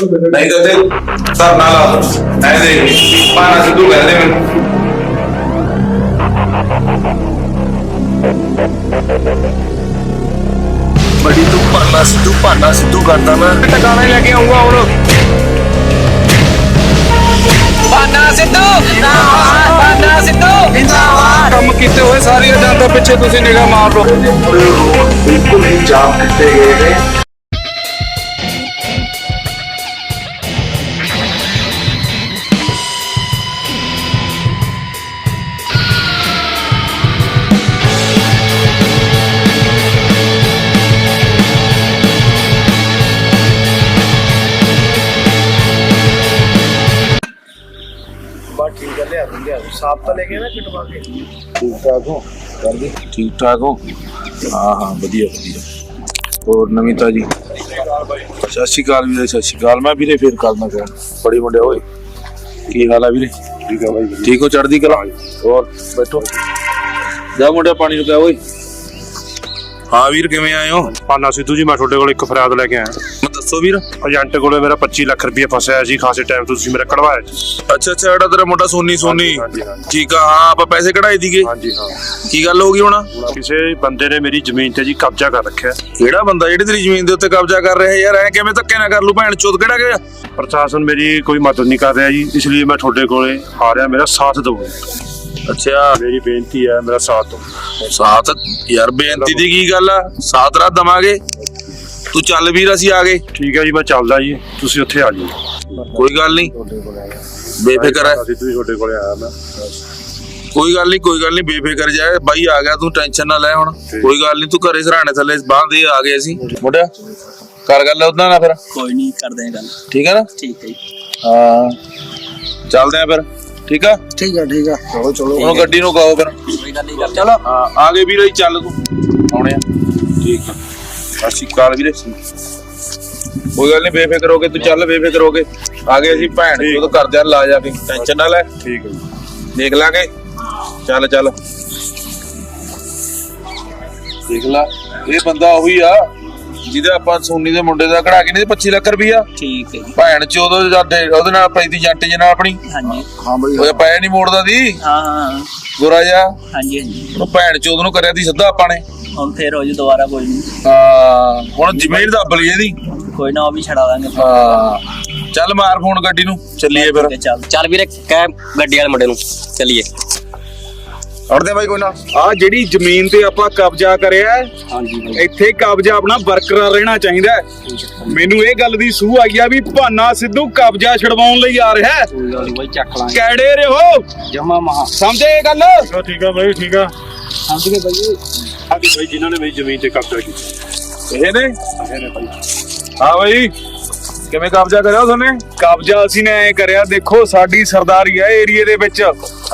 ਨਹੀਂ ਤਾਂ ਤੇ ਧਰਨਾ ਲਾ ਦੋ ਐ ਦੇਖ ਪਾਣਾ ਸਿੱਧੂ ਕਹਿੰਦੇ ਮੈਨੂੰ। ਬੜੀ ਤੂੰ ਭਾਨਾ ਸਿੱਧੂ ਭਾਨਾ ਸਿੱਧੂ ਕਰਦਾ ਮੈਂ। ਟਿਕਾਣੇ ਲੈ ਕੇ ਆਉਂਗਾ ਹੁਣ। ਪਾਨਾ ਸਿੱਧੂ ਜਿੰਦਾਬਾਦ ਪਾਨਾ ਸਿੱਧੂ। ਜਿੰਦਾਬਾਦ। ਕੰਮ ਕੀਤੇ ਹੋਏ ਸਾਰੀ ਜਨਤਾ ਪਿੱਛੇ ਤੁਸੀਂ ਨਿਗਾਹ ਮਾਰ ਲਓ। ਬਿਲਕੁਲ ਹੀ ਜਾਮ ਕੀਤੇ ਗਏ ਨੇ। ਠੀਕ ਹੈ ਲਿਆ ਦਿੰਦੇ ਆ। ਸਾਫ਼ ਤਾਂ ਲੈ ਕੇ ਨਾ ਕਟਵਾ ਕੇ। ਠੀਕ ਠਾਕ ਹੋ? ਕਰਦੀ ਠੀਕ ਠਾਕ ਹੋ? ਹਾਂ ਹਾਂ ਵਧੀਆ ਵਧੀਆ। ਹੋਰ ਨਵੀਤਾ ਜੀ ਸਤਿ ਸ਼੍ਰੀ ਅਕਾਲ ਵੀਰੇ ਸਤਿ ਸ਼੍ਰੀ ਅਕਾਲ। ਮੈਂ ਵੀਰੇ ਫੇਰ ਕਰਨਾ ਕਹਿਣ ਬੜੀ ਮੁੰਡਿਆ ਓਏ। ਕੀ ਹਾਲ ਆ ਵੀਰੇ? ਠੀਕ ਹੈ ਬਾਈ ਠੀਕ ਹੋ ਚੜਦੀ ਕਲਾ? ਹੋਰ ਬੈਠੋ। ਜਾ ਮੁੰਡਿਆ ਪਾਣੀ ਨੂੰ ਕਹਿ ਓਏ। ਹਾਂ ਵੀਰ ਕਿਵੇਂ ਆਏ ਹੋ? ਪਾਨਾ ਸਿੱਧੂ ਜੀ ਮੈਂ ਤੁਹਾਡੇ ਕੋਲ ਇੱਕ ਫਰਿਆਦ ਲੈ ਕੇ ਆਇਆ। ਦੱਸੋ ਵੀਰ। ਏਜੰਟ ਕੋਲੇ ਮੇਰਾ 25 ਲੱਖ ਰੁਪਏ ਫਸਿਆ ਸੀ ਖਾਸੇ ਟਾਈਮ ਤੋਂ ਤੁਸੀਂ ਮੇਰਾ ਕਢਵਾਇਆ ਜੀ। ਅੱਛਾ ਅੱਛਾ ਜਿਹੜਾ ਤੇਰਾ ਮੁੰਡਾ ਸੋਨੀ ਸੋਨੀ। ਹਾਂਜੀ, ਹਾਂਜੀ। ਠੀਕ ਆ ਹਾਂ ਆਪਾਂ ਪੈਸੇ ਕਢਾਏ ਦੀਗੇ ਹਾਂਜੀ ਹਾਂ। ਕੀ ਗੱਲ ਹੋ ਗਈ ਹੁਣ? ਕਿਸੇ ਬੰਦੇ ਨੇ ਮੇਰੀ ਜ਼ਮੀਨ ਤੇ ਜੀ ਕਬਜ਼ਾ ਕਰ ਰੱਖਿਆ। ਕਿਹੜਾ ਬੰਦਾ? ਜਿਹੜੀ ਤੇਰੀ ਜ਼ਮੀਨ ਦੇ ਉੱਤੇ ਕਬਜ਼ਾ ਕਰ ਰਿਹਾ ਯਾਰ ਐ ਕਿਵੇਂ ਧੱਕੇ ਨਾ ਕਰ ਲੂ ਭੈਣ ਚੋਦ ਕਿਹੜਾ ਗਿਆ? ਪ੍ਰਸ਼ਾਸਨ ਮੇਰੀ ਕੋਈ ਮਦਦ ਨਹੀਂ ਕਰ ਰਿਹਾ ਜੀ ਇਸ ਲਈ ਮੈਂ ਤੁਹਾਡੇ ਕੋਲੇ ਆ ਰਿਹਾ ਮੇਰਾ ਸਾਥ ਦਿਓ। ਅੱਛਾ। ਮੇਰੀ ਬੇਨਤੀ ਹੈ ਮੇਰਾ ਸਾਥ ਦਿਓ। ਸਾਥ ਯਾਰ ਬੇਨਤੀ ਦੀ ਕੀ ਗੱਲ ਆ? ਸਾਥ ਰਾਤ ਦਵਾਂਗੇ। ਤੂੰ ਚੱਲ ਵੀਰ ਅਸੀਂ ਆ ਗਏ। ਠੀਕ ਹੈ ਜੀ ਮੈਂ ਚੱਲਦਾ ਜੀ। ਤੁਸੀਂ ਉੱਥੇ ਆ ਜਾਓ ਕੋਈ ਗੱਲ ਨਹੀਂ। ਬੇਫਿਕਰ ਹੈ। ਜੀ ਤੁਹਾਡੇ ਕੋਲੇ ਆਇਆ ਮੈਂ। ਕੋਈ ਗੱਲ ਨਹੀਂ ਕੋਈ ਗੱਲ ਨਹੀਂ ਬੇਫਿਕਰ ਜਾ। ਬਾਈ ਆ ਗਿਆ ਤੂੰ ਟੈਨਸ਼ਨ ਨਾ ਲੈ ਹੁਣ। ਕੋਈ ਗੱਲ ਨਹੀਂ ਤੂੰ ਘਰੇ ਸਰਾਣੇ ਥੱਲੇ ਬਾਂਹ ਦੇ ਆ ਗਏ ਅਸੀਂ। ਮੁੰਡਿਆ ਕਰ ਗੱਲ ਉਹਦਾ ਨਾ ਫਿਰ। ਕੋਈ ਨਹੀਂ ਕਰਦੇ ਆ ਗੱਲ। ਠੀਕ ਹੈ ਨਾ? ਠੀਕ ਹੈ ਜੀ। ਹਾਂ। ਚੱਲਦੇ ਆ ਫਿਰ। ਠੀਕ ਆ? ਠੀਕ ਹੈ ਠੀਕ ਹੈ ਚਲੋ ਚਲੋ। ਹੁਣ ਗੱਡੀ ਨੂੰ ਕਹੋ ਫਿਰ। ਕੋਈ ਗੱਲ ਨਹੀਂ ਚਲੋ। ਹਾਂ ਆ ਗਏ ਵੀਰੇ ਚੱਲ ਤੂੰ। ਆਉਣੇ ਆ। ਠੀਕ ਆ ਸਤਿ ਸ਼੍ਰੀ ਅਕਾਲ ਵੀਰੇ। ਕੋਈ ਗੱਲ ਨਹੀਂ ਬੇਫਿਕਰ ਹੋ ਕੇ ਤੂੰ ਚੱਲ ਬੇਫਿਕਰ ਹੋ ਕੇ। ਆ ਗਏ ਅਸੀਂ ਭੈਣ ਜੀ ਉਹ ਕਰਦੇ ਆ ਲਾ ਜਾ ਕੇ। ਟੈਨਸ਼ਨ ਨਾ ਲੈ। ਠੀਕ ਹੈ ਜੀ। ਦੇਖ ਲਾਂਗੇ। ਚੱਲ ਚੱਲ। ਦੇਖ ਲਾ ਇਹ ਬੰਦਾ ਉਹੀ ਆ ਜਿਹਦੇ ਆਪਾਂ ਸੋਨੀ ਦੇ ਮੁੰਡੇ ਦਾ ਕਢਾ ਕੇ ਨਹੀਂ 25 ਲੱਖ ਰੁਪਈਆ। ਠੀਕ ਹੈ ਜੀ। ਭੈਣ ਚ ਉਦੋਂ ਜਦ ਉਹਦੇ ਨਾਲ ਪਈ ਤੀ ਜੱਟ ਜੀ ਨਾਲ ਆਪਣੀ। ਹਾਂਜੀ। ਹਾਂ ਬਾਈ। ਉਹ ਪੈ ਨਹੀਂ ਮੋੜਦਾ ਦੀ। ਹਾਂ ਹਾਂ ਗੋਰਾ ਜਾ ਹਾਂਜੀ ਹਾਂਜੀ। ਉਹ ਭੈਣ ਚ ਉਹਨੂੰ ਕਰਿਆ ਤੀ ਸਿੱਧਾ ਆਪਾਂ ਨੇ। ਹੁਣ ਫੇਰ ਹੋ ਜੀ ਦੁਬਾਰਾ ਕੋਈ ਨਹੀਂ ਹਾਂ ਹੁਣ ਜ਼ਮੀਨ ਦੱਬ ਲਈ ਇਹਦੀ। ਕੋਈ ਨਾ ਉਹ ਵੀ ਛੜਾ ਦਾਂਗੇ। ਹਾਂ ਚੱਲ ਮਾਰ ਫੋਨ ਗੱਡੀ ਨੂੰ ਚੱਲੀਏ ਫਿਰ। ਚੱਲ। ਚੱਲ ਵੀਰੇ ਕਹਿ ਗੱਡੀ ਵਾਲੇ ਮੁੰਡੇ ਨੂੰ ਚੱਲੀਏ। ਅੜਦੇ ਬਾਈ ਕੋਈ ਨਾ। ਆ ਜਿਹੜੀ ਜ਼ਮੀਨ ਤੇ ਆਪਾਂ ਕਬਜ਼ਾ ਕਰਿਆ ਹੈ, ਹਾਂਜੀ ਇੱਥੇ ਕਬਜ਼ਾ ਆਪਣਾ ਬਰਕਰਾਰ ਰਹਿਣਾ ਚਾਹੀਦਾ ਹੈ। ਮੈਨੂੰ ਇਹ ਗੱਲ ਦੀ ਸੂਹ ਆਈ ਆ ਵੀ ਭਾਨਾ ਸਿੱਧੂ ਕਬਜ਼ਾ ਛਡਵਾਉਣ ਲਈ ਆ ਰਿਹਾ ਹੈ। ਕੋਈ ਗੱਲ ਨੀ ਬਾਈ ਚੱਕ ਲਾਂਗੇ। ਕੈੜੇ ਰਹੋ? ਜਮਾ ਮਹਾ। ਸਮਝੇ ਇਹ ਗੱਲ? ਠੀਕ ਆ ਬਾਈ ਠੀਕ ਆ। ਸਮਝ ਗਏ ਬਾਈ ਆਦੀ ਬਾਈ ਜਿਨ੍ਹਾਂ ਨੇ ਮੇਰੀ ਜ਼ਮੀਨ ਤੇ ਕਬਜ਼ਾ ਕੀਤਾ। ਇਹ ਨੇ? ਇਹ ਨੇ ਬਾਈ। ਹਾਂ ਬਈ ਕਿਵੇਂ ਕਬਜ਼ਾ ਕਰਿਆ ਉਸਨੇ ਕਬਜ਼ਾ ਅਸੀਂ ਨੇ ਐ ਕਰਿਆ ਦੇਖੋ ਸਾਡੀ ਸਰਦਾਰੀ ਹੈ ਏਰੀਏ ਦੇ ਵਿੱਚ।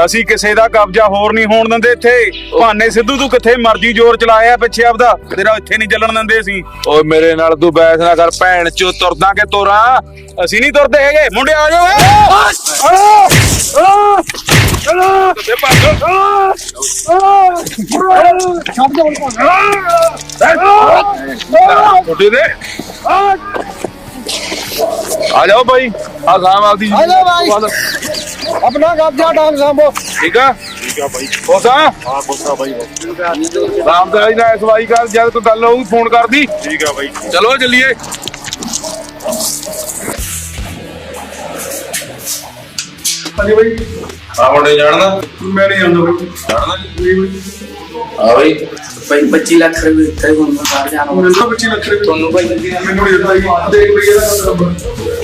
ਅਸੀਂ ਕਿਸੇ ਦਾ ਕਬਜ਼ਾ ਹੋਰ ਨਹੀਂ ਹੋਣ ਦਿੰਦੇ ਇੱਥੇ। ਭਾਨੇ ਸਿੱਧੂ ਤੂੰ ਕਿੱਥੇ ਮਰਜ਼ੀ ਜ਼ੋਰ ਚਲਾਇਆ ਪਿੱਛੇ ਆਪਦਾ? ਤੇਰਾ ਇੱਥੇ ਨਹੀਂ ਚੱਲਣ ਦਿੰਦੇ ਅਸੀਂ। ਓਏ ਮੇਰੇ ਨਾਲ ਤੂੰ ਬੈਸ ਨਾ ਕਰ ਭੈਣ ਚੋ ਤੁਰਦਾ ਕਿ ਤੋਰਾ? ਅਸੀਂ ਨਹੀਂ ਤੁਰਦੇ ਹੈਗੇ। ਮੁੰਡੇ ਆ ਜਾਓ। ਛੋਟੇ ਦੇ ਆ ਜਾਓ ਭਾਈ ਆ ਸਾਮ ਆਪਦੀ ਹੈਲੋ ਬਾਈ ਆਪਣਾ ਕਬਜ਼ਾ ਡਾਂਗ ਸੰਭੋ ਠੀਕ ਆ ਠੀਕ ਆ ਬਾਈ ਹੋਸਾ ਹਾਂ ਬੋਸਾ ਬਾਈ ਰਾਮ ਦਾ ਜੀ ਨਾਲ ਸਵਾਈ ਕਰ ਜਦ ਕੋਈ ਗੱਲ ਹੋਊਗੀ ਫੋਨ ਕਰਦੀ ਠੀਕ ਆ ਬਾਈ ਚਲੋ ਚੱਲੀਏ ਹਾਂਜੀ ਬਾਈ ਆ ਮੁੰਡੇ ਜਾਣਦਾ? ਮੈਂ ਨਹੀਂ ਬਾਈ। ਜਾਣਦਾ ਆ ਬਈ। ਭਾਈ 25 ਲੱਖ ਰੁਪਏ ਦਿੱਤੇ ਹੁਣ ਬਾਹਰ ਜਾਣਾ ਮੈਨੂੰ ਤਾਂ 25 ਲੱਖ ਰੁਪਏ। ਤੁਹਾਨੂੰ ਭਾਈ ਮੈਨੂੰ ਨਹੀਂ ਦਿੱਤਾ ਜੀ। ਦੇਖ ਬਈ ਇਹਦਾ ਨੰਬਰ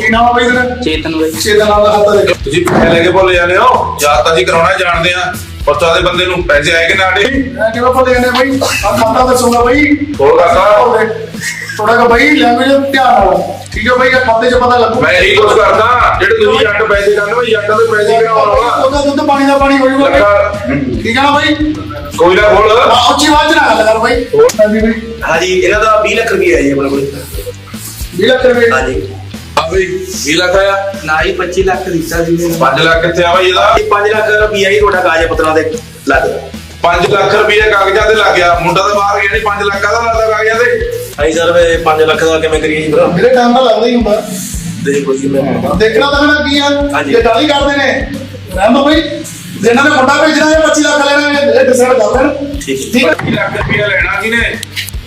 ਕੀ ਨਾਮ ਆ ਬਾਈ ਤੇਰਾ ਚੇਤਨ ਭਾਈ ਛੇਦਾ ਨਾਮ ਦਾ ਖਾਤਾ ਦੇ ਤੁਸੀਂ ਪੈਸੇ ਲੈ ਕੇ ਭੁੱਲ ਜਾਂਦੇ ਹੋ? ਯਾਦ ਤਾਂ ਅਸੀਂ ਕਰਾਉਣਾ ਜਾਣਦੇ ਆ। ਪਤਾ ਦੇ ਬੰਦੇ ਨੂੰ ਪੈਸੇ ਆਏ ਕਿ ਨਾ ਆਏ? ਮੈਂ ਕਿਹੜਾ ਪਤਾ ਜਾਂਦੇ ਬਾਈ? ਆ ਖਾਤਾ ਦੱਸੂਗਾ ਬਾਈ। ਹੋਰ ਕਾਕਾ ਥੋੜਾ ਜਿਹਾ ਬਾਈ ਲੈਂਗੁਏਜ ਧਿਆਨ ਨਾਲ ਠੀਕ ਹੈ ਬਾਈ ਆ ਖਾਤੇ 'ਚ ਪਤਾ ਲੱਗੂ। ਮੈਂ ਇਹੀ ਕੁਝ ਕਰਦਾ ਜਿਹੜੇ ਤੁਸੀਂ ਜੱਟ ਪੈਸੇ ਕਰਨੇ ਬਈ ਜੱਟਾਂ ਦੇ ਪੈਸੇ ਕਰਾਉਣਾ ਉਹਦਾ ਦੁੱਧ ਪਾਣੀ ਦਾ ਪਾਣੀ ਬਾਈ। ਲੱਗਾ। ਠੀਕ ਹੈ ਨਾ ਬਾਈ? ਕੋਈ ਨਾ ਬੋਲ। ਆ ਉੱਚੀ ਆਵਾਜ਼ ਨਾਲ ਗੱਲ ਕਰ ਬਾਈ। ਹਾਂਜੀ ਬਾਈ। ਹਾਂਜੀ ਇਹਨਾਂ ਦਾ 20 ਲੱਖ ਰੁਪਏ ਹੈ ਜੀ ਆਪਣੇ ਕੋਲ। 20 ਲੱਖ ਰੁਪਏ? ਹਾਂਜੀ। ਆ ਬਈ 20 ਲੱਖ ਆਇਆ? ਨਾ ਹੀ 25 ਲੱਖ ਦਿੱਤਾ ਸੀ 5 ਲੱਖ ਕਿੱਥੇ ਆ ਬਈ ਇਹਦਾ। 5 ਲੱਖ ਰੁਪਏ ਹੀ ਤੁਹਾਡਾ ਕਾਗਜ਼ ਪੱਤਰਾਂ ਦੇ ਲੱਗ ਗਿਆ 5 ਲੱਖ ਰੁਪਏ ਕਾਗਜ਼ਾਂ ਤੇ ਲੱਗ ਗਿਆ। ਮੁੰਡਾ ਤਾਂ ਬਾਹਰ ਗਿਆ ਨਹੀਂ 5 ਲੱਖ ਦਾ ਲੱਗਦਾ ਕਾਗਜ਼ਾਂ ਤੇ? ਹਾਂਜੀ ਸਰ 5 ਲੱਖ ਦਾ ਕਿਵੇਂ ਕਰੀਏ ਜੀ ਫਿਰ ਮੇਰੇ ਟਾਈਮ ਨਾਲ ਲੱਗਦਾ ਹੀ ਹੁੰਦਾ। ਦੇਖੋ ਜੀ ਮੈਂ ਦੇਖਣਾ ਤਾਂ ਮੇਰਾ ਕੀ ਆ। ਇਹ ਗਾਲੀ ਕਰਦੇ ਨੇ ਰਹਿਮ ਜੀ ਜਿਹਨਾਂ ਨੇ ਮੁੰਡਾ ਭੇਜਣਾ ਹੈ 25 ਲੱਖ ਲੈਣਾ ਹੈ ਇਹ ਡਿਸਾਈਡ ਕਰ ਲੈਣ। ਠੀਕ ਠੀਕ ਹੈ। 20 ਲੱਖ ਰੁਪਇਆ ਲੈਣਾ ਕਿਨੇ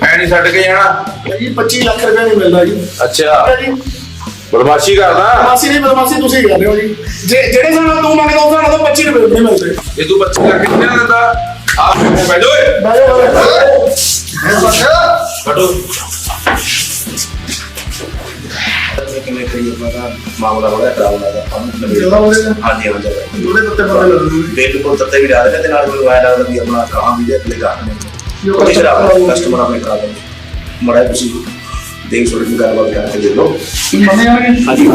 ਐ ਨਹੀਂ ਛੱਡ ਕੇ ਜਾਣਾ। ਜੀ 25 ਲੱਖ ਰੁਪਏ ਨਹੀਂ ਮਿਲਦਾ ਜੀ। ਅੱਛਾ। ਜੀ। ਬਦਮਾਸ਼ੀ ਕਰਦਾ। ਬਦਮਾਸ਼ੀ ਨਹੀਂ ਬਦਮਾਸ਼ੀ ਤੁਸੀਂ ਕਰ ਰਹੇ ਹੋ ਜੀ। ਜੇ ਜਿਹੜੇ ਸਾਲ ਤੂੰ ਮੰਗਦਾ ਉਸ ਨਾਲ ਤਾਂ 25 ਰੁਪਏ ਨਹੀਂ ਮਿਲਦੇ। ਇਹ ਤੂੰ 25 ਲੱਖ ਕਿੰਨੇ ਦਾ ਦਿੰਦਾ ਆ ਬੈਠੋ ਓਏ। ਬਾਜੋ ਬੈਠੋ ਕਿੰਨੇ ਕਰੀ ਮਾਮਲਾ ਬੜਾ ਖਰਾਬ ਲੱਗਦਾ ਜ਼ਿਆਦਾ ਹੋ ਰਿਹਾ ਹਾਂਜੀ ਹਾਂਜੀ। ਉਹਦੇ ਉੱਤੇ ਪਤਾ ਲੱਗੂ ਬਿਲਕੁਲ ਤੱਤੇ ਵੀ ਡਾਲ ਤੇ ਨਾਲ ਮੈਨੂੰ ਆਇਆ ਲੱਗਦਾ ਵੀ ਆਪਣਾ ਕਹਾਂ ਵੀ ਨੇ ਕੋਈ ਕਸਟਮਰ ਆਪਣੇ ਖਰਾਬ ਹੈ। ਮੜਾ ਤੁਸੀਂ ਲਓ ਮੰਨੇ ਆਣਗੇ ਹਾਂਜੀ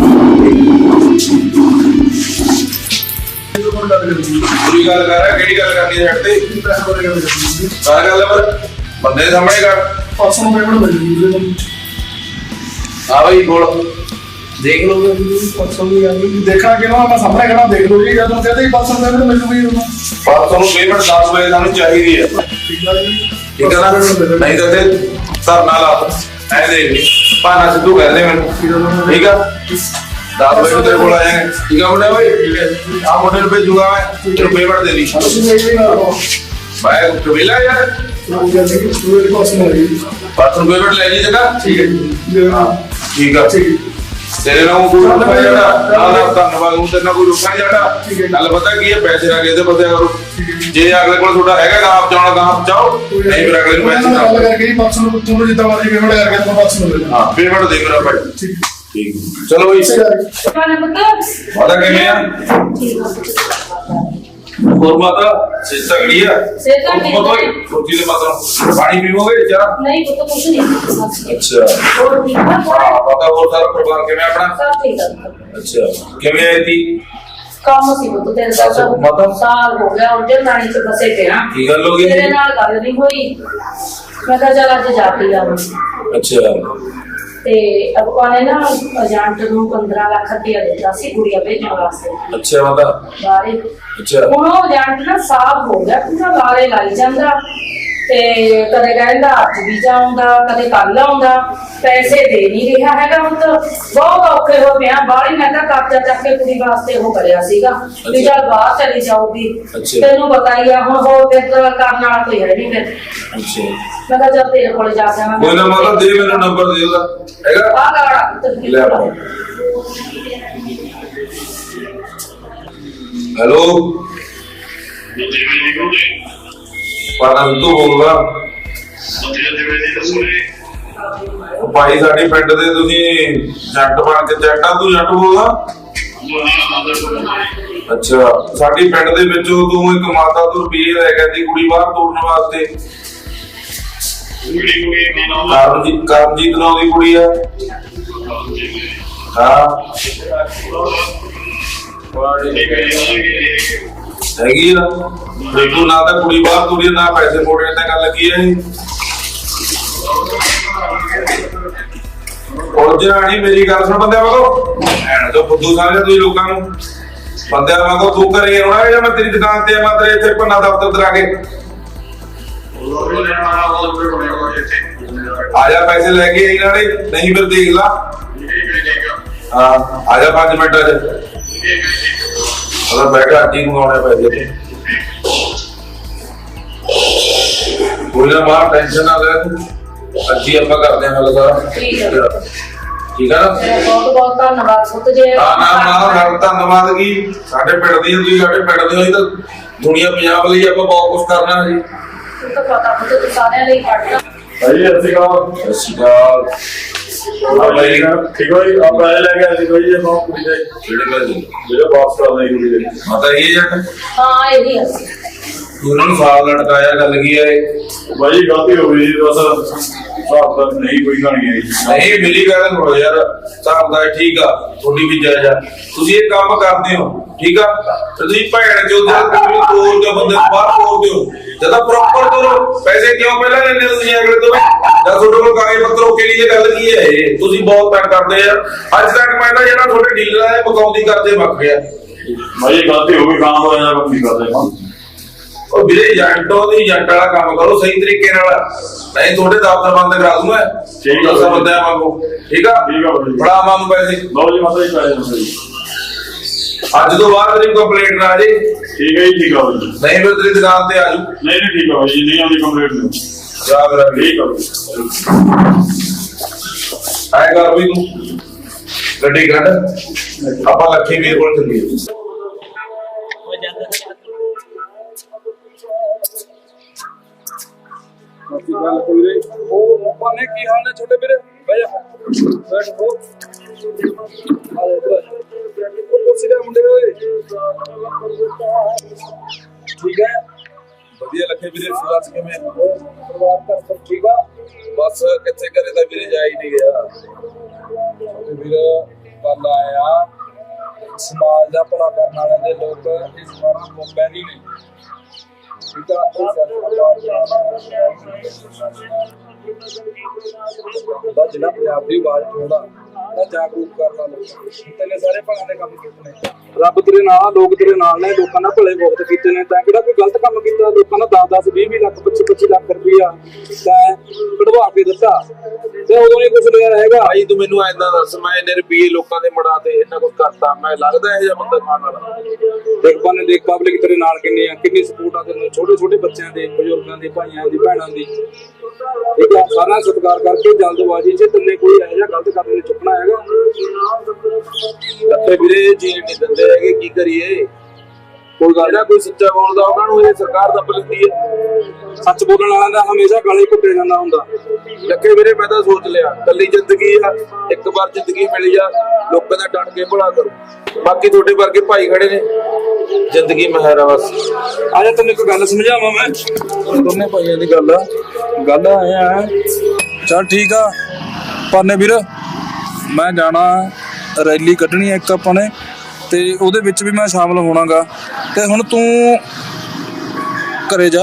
ਪੂਰੀ ਗੱਲ ਕਰ ਰਿਹਾ ਕਿਹੜੀ ਗੱਲ ਕਰਨੀ ਹੈ ਤੇ ਸਾਰਾ ਗੱਲ ਪਰ ਬੰਦੇ ਦੇ ਸਾਹਮਣੇ ਕਰ ਪਰਸੋਂ ਨੂੰ ਪੇਮੈਂਟ ਮਿਲ ਜੂਗੀ ਆ ਬਈ ਬੋਲ ਦੇਖ ਲਓ ਪਰਸੋਂ ਵੀ ਆ ਗਈ ਦੇਖਾ ਕਿ ਨਾ ਮੈਂ ਸਾਹਮਣੇ ਖੜਾ ਦੇਖ ਲਓ ਜੀ ਜਦੋਂ ਕਹਿੰਦੇ ਹੀ ਪਰਸੋਂ ਪੇਮੈਂਟ ਮਿਲ ਜੂਗੀ ਉਹਨੂੰ ਪਰ ਤੁਹਾਨੂੰ ਪੇਮੈਂਟ 10 ਵਜੇ ਸਾਨੂੰ ਚਾਹੀਦੀ ਹੈ ਠੀਕ ਆ ਜੀ ਠੀਕ ਹੈ ਨਾ ਨਹੀਂ ਤਾਂ ਤੇ ਧਰਨਾ ਲਾ ਐ ਦੇਖ ਪਾਣਾ ਸਿੱਧੂ ਕਹਿੰਦੇ ਮੈਨੂੰ। ਠੀਕ ਆ? 10 ਵਜੇ ਤੇਰੇ ਕੋਲ ਆ ਜਾਏਗਾ ਠੀਕ ਆ ਮੁੰਡਾ ਬਾਈ ਆ ਮੁੰਡੇ ਨੂੰ ਭੇਜੂਗਾ ਮੈਂ। ਤੈਨੂੰ ਪੇਮੈਂਟ ਦੇ ਦੀ ਮੈਂ ਕਬੀਲਾ ਯਾਰ? ਦੀ ਤੈਨੂੰ ਪੇਮੈਂਟ ਲੈ ਜੀ ਜਗਾ ਠੀਕ ਹਾਂ ਠੀਕ ਆ। ਠੀਕ ਤੇਰੇ ਨਾਲ ਕੋਈ ਰੁਕਾ ਨਾ ਨਾ ਧੰਨਵਾਦ ਨੂੰ ਤੇਰੇ ਨਾਲ ਕੋਈ ਰੁਕਾ ਜਾਣਾ ਗੱਲ ਪਤਾ ਕੀ ਹੈ ਪੈਸੇ ਨਾ ਕਿਸੇ ਪਤਾ ਕਰੋ ਜੇ। ਅਗਲੇ ਕੋਲ ਤੁਹਾਡਾ ਹੈਗਾ ਗਾਪ ਚਾਉਣਾ ਗਾਪ ਚਾਓ ਨਹੀਂ ਫਿਰ ਅਗਲੇ ਨੂੰ ਪੈਸੇ ਗੱਲ ਨਾ ਕਰਕੇ ਜੀ ਪਰਸੋਂ ਨੂੰ ਤੁਹਾਨੂੰ ਜਿੱਦਾਂ ਮਰਜ਼ੀ ਪੇਮੈਂਟ ਕਰਕੇ ਤੁਹਾਨੂੰ ਪਰਸੋਂ ਨੂੰ ਹਾਂ। ਪੇਮੈਂਟ ਦੇ ਮੇਰਾ ਭਾਈ। ਠੀਕ ਠੀਕ। ਚਲੋ ਬਈ। ਹੈ ਮਾਤਾ ਕਿਵੇਂ ਆ। ਹੋਰ ਮਾਤਾ ਸਿਰ ਤਗੜੀ ਆ? ਸਿਹਤ ਤਾਂ ਹੈ। ਰੋਟੀ ਦੇ ਮਾਤਾ ਪਾਣੀ ਪੀਵੋਗੇ ਚਾਹ ਨਹੀਂ ਪੁੱਤ ਕੁਛ ਨਹੀਂ ਅੱਛਾ। ਹੋਰ ਠੀਕ ਆ ਹਾਂ ਹੋਰ ਸਾਰਾ ਪਰਿਵਾਰ ਕਿਵੇਂ ਆਪਣਾ? ਸਭ ਠੀਕ ਆ ਅੱਛਾ। ਕਿਵੇਂ ਆਈ ਤੀ ਕੰਮ ਸੀ ਪੁੱਤ ਤੇਰੇ ਦਾ। ਅੱਛਾ, ਮਾਤਾ? ਸਾਲ ਹੋ ਗਿਆ ਉਹਦੇ ਨਾਨੀ ਚ ਫਸੇ ਪਿਆ ਕੀ ਗੱਲ ਹੋ ਗਈ? ਤੇਰੇ ਨਾਲ ਗੱਲ ਨਹੀਂ ਹੋਈ। ਮੈਂ ਕਿਹਾ ਚੱਲ ਅੱਜ ਜਾ ਕੇ ਆਵਾਂ। ਅੱਛਾ। ਤੇ ਆਪਾਂ ਨੇ ਨਾ ਏਜੰਟ ਨੂੰ 15 ਲੱਖ ਰੁਪਇਆ ਦਿੱਤਾ ਸੀ ਗੁੜੀਆ ਭੇਜਣ ਵਾਸਤੇ। ਅੱਛਾ ਮਾਤਾ ਬਾਰੇ ਅੱਛਾ। ਹੁਣ ਉਹ ਏਜੰਟ ਨਾ ਸਾਫ਼ ਹੋ ਗਿਆ ਪੂਰਾ ਲਾਰੇ ਲਾਈ ਜਾਂਦਾ। ਤੇ ਕਦੇ ਕਹਿੰਦਾ ਅੱਜ ਵੀ ਜਾਊਂਗਾ ਕਦੇ ਕੱਲ ਆਉਂਦਾ ਪੈਸੇ ਦੇ ਨਹੀਂ ਰਿਹਾ ਹੈਗਾ ਹੁਣ। ਤਾਂ ਬਹੁਤ ਔਖੇ ਹੋ ਪਿਆ ਬਾਹਲੀ ਮੈਂ ਤਾਂ ਕਰਜ਼ਾ ਚੱਕ ਕੇ ਕੁੜੀ ਵਾਸਤੇ ਉਹ ਕਰਿਆ ਸੀਗਾ ਵੀ। ਚੱਲ ਬਾਹਰ ਚਲੀ ਜਾਊਗੀ। ਅੱਛਾ। ਤੈਨੂੰ ਪਤਾ ਹੀ ਆ ਹੁਣ ਹੋਰ ਤਾਂ ਕਰਨ ਵਾਲਾ ਕੋਈ ਹੈ ਨਹੀਂ ਫਿਰ। ਅੱਛਾ। ਮੈਂ ਕਿਹਾ ਚੱਲ ਤੇਰੇ ਕੋਲੇ ਜਾ ਕੇ ਆਵਾਂ ਕੋਈ ਨਾ ਮਾਤਾ ਦੇ ਮੈਨੂੰ ਨੰਬਰ ਦੇ ਉਹਦਾ ਹੈਗਾ? ਆ ਗਾੜਾ ਲੈ ਆਪਣਾ ਹੈਲੋ? ਪਾਣਾ ਤੂੰ ਬੋਲਦਾ ਭਾਈ, ਸਾਡੇ ਪਿੰਡ ਦੇ ਤੁਸੀਂ ਜੱਟ ਬਣ ਕੇ ਜੱਟਾਂ ਤੂੰ ਜੱਟ ਬੋਲਦਾ? ਅੱਛਾ, ਸਾਡੀ ਪਿੰਡ ਦੇ ਵਿੱਚੋਂ ਤੂੰ ਇੱਕ ਮਾਤਾ ਤੋਂ ਰੁਪਏ ਲੈ ਗਿਆ ਸੀ ਕੁੜੀ ਬਾਹਰ ਤੋਰਨ ਵਾਸਤੇ। ਕਰਮਜੀਤ ਕਰਮਜੀਤ ਨਾਂ ਦੀ ਕੁੜੀ ਆ। ਹਾਂ। ਹੈਗੀ ਆ। ਤੇ ਨਾ ਤਾਂ ਕੁੜੀ ਬਾਹਰ ਤੋਰੀ, ਨਾ ਪੈਸੇ ਮੋੜਨੇ ਤਾਂ ਗੱਲ ਕੀ ਹੈ ਉਹ ਜਾਣੀ ਮੇਰੀ ਗੱਲ ਸੁਣ ਬੰਦਿਆ ਮਗੋ ਐਣ ਜੋ ਫੁੱਦੂ ਸਮਝਦਾ ਤੁਸੀਂ ਲੋਕਾਂ ਨੂੰ। ਬੰਦਿਆ ਮਗੋ ਤੂੰ ਘਰੇ ਆਉਣਾ ਜਾਂ ਮੈਂ ਤੇਰੀ ਦੁਕਾਨ ਤੇ ਆਵਾਂ ਤੇਰੇ ਇੱਥੇ ਪੰਨਾ ਦਫ਼ਤਰ ਤੇ ਕੇ? ਆ ਪੈਸੇ ਲੈ ਕੇ ਆਈ ਨਾਲੇ। ਨਹੀਂ ਫਿਰ ਦੇਖ ਲਾ। ਹਾਂ, ਆ ਜਾ 5 ਮਿੰਟਾਂ ਚ। ਅਗਰ ਬੈਠਾ ਅੱਜ ਹੀ ਮੰਗਾਉਣੇ ਪੈਸੇ ਤੇ ਕੋਈ ਨਾ ਮਾਰ ਟੈਨਸ਼ਨ ਨਾ ਲੈ ਤੂੰ ਅੱਜ ਹੀ ਆਪਾਂ ਕਰਦੇ ਹਾਂ ਹੱਲ ਸਾਰਾ ਠੀਕ ਹੈ। ਠੀਕ ਆ ਨਾ? ਬਹੁਤ ਬਹੁਤ ਧੰਨਵਾਦ ਪੁੱਤ ਜੇ। ਨਾ ਨਾ ਨਾ ਧੰਨਵਾਦ ਕੀ? ਸਾਡੇ ਪਿੰਡ ਦੀ ਤੁਸੀਂ ਸਾਡੇ ਪਿੰਡ ਦੇ ਹੋਈ ਤਾਂ ਦੁਨੀਆ ਪੰਜਾਬ ਲਈ ਆਪਾਂ ਬਹੁਤ ਕੁਝ ਕਰਨਾ ਜੀ। ਤੂੰ ਤਾਂ ਪਤਾ ਤੂੰ ਸਾਰਿਆਂ ਲਈ ਪੜਦਾ ਭਾਈ ਅਸੀਂ ਕਹਾਂ ਸਤਿ ਸ਼੍ਰੀ ਹਾਂ ਠੀਕ ਹੋ ਜੀ? ਆਪਾਂ ਇਹ ਲੈ ਕੇ ਆਏ ਸੀ ਕੋਈ ਇਹ ਨੌ ਕੁੜੀ ਦੇ। ਜਿਹੜੇ ਮੈਂ ਜਿਹੜਾ ਵਾਪਸ ਕਰਦਾ ਜੀ ਕੁੜੀ ਦੇ। ਮਾਤਾ ਇਹ ਜੱਟ? ਹਾਂ ਇਹ ਵੀ ਅਸੀਂ ਤੂੰ ਇਹਨਾਂ ਨੂੰ ਸਾਲ ਲਟਕਾਇਆ ਗੱਲ ਕੀ ਹੈ? ਭਾਈ ਗਲਤੀ ਹੋ ਗਈ ਬਸ। ਸਾਫ਼ ਤਾਂ ਨਹੀਂ ਕੋਈ ਕਹਾਣੀ ਹੈ ਜੀ ਨਹੀਂ ਮਿਲੀ ਗੱਲ ਕਰੋ ਯਾਰ। ਹਿਸਾਬ ਦਾ ਠੀਕ ਆ ਤੁਹਾਡੀ ਵੀ ਜਾਇਜ਼ ਆ। ਤੁਸੀਂ ਇਹ ਕੰਮ ਕਰਦੇ ਹੋ ਠੀਕ ਆ? ਤੇ ਤੁਸੀਂ ਭੈਣ ਚੋਂ ਜਦ ਤੁਸੀਂ ਤੋੜ ਕੇ ਬੰਦੇ ਨੂੰ ਬਾਹਰ ਤੋੜਦੇ ਹੋ ਜਦੋਂ ਪ੍ਰੋਪਰ ਤੋੜੋ ਪੈਸੇ ਕਿਉਂ ਪਹਿਲਾਂ ਲੈਂਦੇ ਹੋ ਤੁਸੀਂ ਅਗਲੇ ਤੋਂ? ਜਦ ਤੁਹਾਡੇ ਕੋਲ ਕਾਗਜ਼ ਪੱਤਰ ਓਕੇ ਨਹੀਂ ਇਹ ਗੱਲ ਕੀ ਹੈ ਇਹ? ਤੁਸੀਂ ਬਹੁਤ ਤੰਗ ਕਰਦੇ ਆ। ਅੱਜ ਤੱਕ ਮੈਂ ਤਾਂ ਜਿਹੜਾ ਤੁਹਾਡੇ ਡੀਲਰ ਹੈ ਬਕਾਉਂਦੀ ਕਰਦੇ ਮੱਕ ਗਿਆ। ਭਾਈ ਇਹ ਗਲਤੀ ਹੋ ਗਈ ਕੰਮ ਹੋਇਆ ਜਾਂ ਕੰਮ ਨਹੀਂ ਕਰਦੇ ਹਾਂ। ਉਹ ਵੀਰੇ ਏਜੰਟੋ ਦੀ ਏਜੰਟ ਵਾਲਾ ਕੰਮ ਕਰੋ ਸਹੀ ਤਰੀਕੇ ਨਾਲ। ਨਹੀਂ ਤੁਹਾਡੇ ਦਫ਼ਤਰ ਬੰਦ ਕਰਾ ਦੂੰ ਮੈਂ ਠੀਕ ਆ। ਦਸਾਂ ਬੰਦਿਆਂ ਵਾਂਗੂ। ਠੀਕ ਆ? ਠੀਕ ਆ। ਬੜਾ ਮਾਂ ਨੂੰ ਪੈਸੇ ਲਓ ਜੀ ਮਾਤਾ ਜੀ ਪੈਸੇ ਜੀ। ਅੱਜ ਤੋਂ ਬਾਅਦ ਤੇਰੀ ਕੰਪਲੇਂਟ ਨਾ ਜੇ। ਠੀਕ ਹੈ ਜੀ ਠੀਕ ਆ ਬਾਈ ਜੀ। ਨਹੀਂ ਫਿਰ ਤੇਰੀ ਦੁਕਾਨ ਤੇ ਆ ਜੂ ਨਹੀਂ ਨਹੀਂ ਠੀਕ ਆ ਬਾਈ ਜੀ ਨਹੀਂ ਆਉਂਦੀ ਕੰਪਲੀਟ ਨਹੀਂ ਯਾਦ ਰੱਖ ਠੀਕ ਆ ਬਾਈ। ਆਏ ਕਰ ਵੀ ਤੂੰ। ਗੱਡੀ ਕੱਢ। ਆਪਾਂ ਲੱਖੀ ਵੀਰ ਕੋਲ ਚੱਲੀਏ। ਗੱਲ ਵੀਰੇ ਉਹ ਭਾਨੇ ਕੀ ਹਾਲ ਨੇ ਛੋਟੇ ਵੀਰੇ? ਬਹਿ ਜਾ। ਬੈਠ। ਹੋ ਆ ਕੁਰਸੀ ਦੇ ਮੁੰਡੇ ਓਏ। ਠੀਕ ਹੈ। ਵਧੀਆ ਲੱਖੇ ਵੀਰੇ ਸੁਆਸ ਕਿਵੇਂ? ਪਰਿਵਾਰ ਘਰ ਸਭ ਠੀਕ ਆ? ਬਸ ਕਿੱਥੇ ਕਰੇ ਤਾਂ ਵੀਰੇ ਜਾ ਹੀ ਨਹੀਂ ਗਿਆ। ਤੇ ਵੀਰ ਗੱਲ ਆਇਆ ਸਮਾਜ ਦਾ ਭਲਾ ਕਰਨ ਵਾਲੇ ਦੇ ਲੋਕ ਇਸ ਵਾਰ ਮੁੰਬਈ ਨਹੀਂ ਨੇ। ਠੀਕ ਆ ਦਾ ਪੰਜਾਬ ਦੀ ਆਵਾਜ਼ ਠੋੜਾ ਜਾਗਰੂਕ ਕਰਨਾ ਲੋਕਾਂ ਤੇਨੇ ਸਾਰੇ ਭਲਾਂ ਦੇ ਕੰਮ ਕੀਤੇ ਨੇ। ਰੱਬ ਤੇਰੇ ਨਾਲ ਆ, ਲੋਕ ਤੇਰੇ ਨਾਲ ਨੇ ਲੋਕਾਂ ਦਾ ਭਲੇ ਬਹੁਤ ਕੀਤੇ ਨੇ। ਤਾਂ ਕਿਹੜਾ ਕੋਈ ਗਲਤ ਕੰਮ ਕੀਤਾ? ਲੋਕਾਂ ਦਾ 10 10 20 20 ਲੱਖ 25 25 ਲੱਖ ਰੁਪਈਆ ਤੈਂ ਕਢਵਾ ਕੇ ਦਿੱਤਾ। ਤੇ ਉਦੋਂ ਨਹੀਂ ਕੁਝ ਲਿਆ ਹੈਗਾ। ਭਾਈ ਤੂੰ ਮੈਨੂੰ ਐਂਦਾ ਦੱਸ ਮੈਂ ਇੰਨੇ ਰੁਪਏ ਲੋਕਾਂ ਦੇ ਮੜਾ ਤੇ ਇਹਨਾਂ ਕੁਝ ਕਰਤਾ। ਮੈਂ ਲੱਗਦਾ ਇਹ ਜਿਹਾ ਬੰਦਾ ਖਾਣ ਵਾਲਾ। ਦੇਖ ਪਾਨੇ ਦੇਖ ਪਬਲਿਕ ਤੇਰੇ ਨਾਲ ਕਿੰਨੀ ਆ ਕਿੰਨੀ ਸਪੋਰਟ ਆ ਤੈਨੂੰ। ਛੋਟੇ ਛੋਟੇ ਬੱਚਿਆਂ ਦੇ ਬਜ਼ੁਰਗਾਂ ਦੇ ਭਾਈਆਂ ਦੀ ਭੈਣਾਂ ਦੀ। ਠੀਕ ਆ? ਸਾਰਾ ਸਤਿਕਾਰ ਕਰਕੇ ਜਲਦਬਾਜ਼ੀ 'ਚ ਤੰਨੇ ਕੋਈ ਇਹੋ ਜਿਹਾ ਗਲਤ ਕਦਮ ਨਹੀਂ ਚੁੱਕਣਾ ਹੈਗਾ। ਲੱਖੇ ਵੀਰੇ ਜੀਣ ਨਹੀਂ ਦਿੰਦੇ ਹੈਗੇ, ਕੀ ਕਰੀਏ? ਕੋਈ ਗੱਲ ਨਾ ਕੋਈ ਸੱਚਾ ਬੋਲਦਾ, ਉਹਨਾਂ ਨੂੰ ਇਹ ਸਰਕਾਰ ਦੱਬ ਲੈਂਦੀ ਹੈ। ਸੱਚ ਬੋਲਣ ਵਾਲਿਆਂ ਦਾ ਹਮੇਸ਼ਾ ਗਲੇ ਘੁੱਟੇ ਜਾਂਦਾ ਹੁੰਦਾ। ਲੱਖੇ ਵੀਰੇ, ਮੈਂ ਤਾਂ ਸੋਚ ਲਿਆ ਕੱਲੀ ਜ਼ਿੰਦਗੀ ਆ, ਇੱਕ ਵਾਰ ਜ਼ਿੰਦਗੀ ਮਿਲੀ ਆ ਲੋਕਾਂ ਦਾ ਡਣ ਕੇ ਭਲਾ ਕਰੋ। ਬਾਕੀ ਤੁਹਾਡੇ ਵਰਗੇ ਭਾਈ ਖੜੇ ਨੇ, ਜ਼ਿੰਦਗੀ ਮਹਿਰ ਆ ਬਸ। ਆ ਤੈਨੂੰ ਇੱਕ ਗੱਲ ਸਮਝਾਵਾਂ ਮੈਂ। ਦੋਨੇ ਭਾਈਆਂ ਦੀ ਗੱਲ ਆ। ਗੱਲ ਆਇਆ ਚੱਲ ਠੀਕ ਆ ਪਾਨੇ ਵੀਰ ਮੈਂ ਜਾਣਾ ਰੈਲੀ ਕੱਢਣੀ ਆ ਇੱਕ ਆਪਾਂ ਨੇ ਤੇ ਉਹਦੇ ਵਿੱਚ ਵੀ ਮੈਂ ਸ਼ਾਮਲ ਹੋਣਾਗਾ। ਤੇ ਹੁਣ ਤੂੰ ਘਰੇ ਜਾ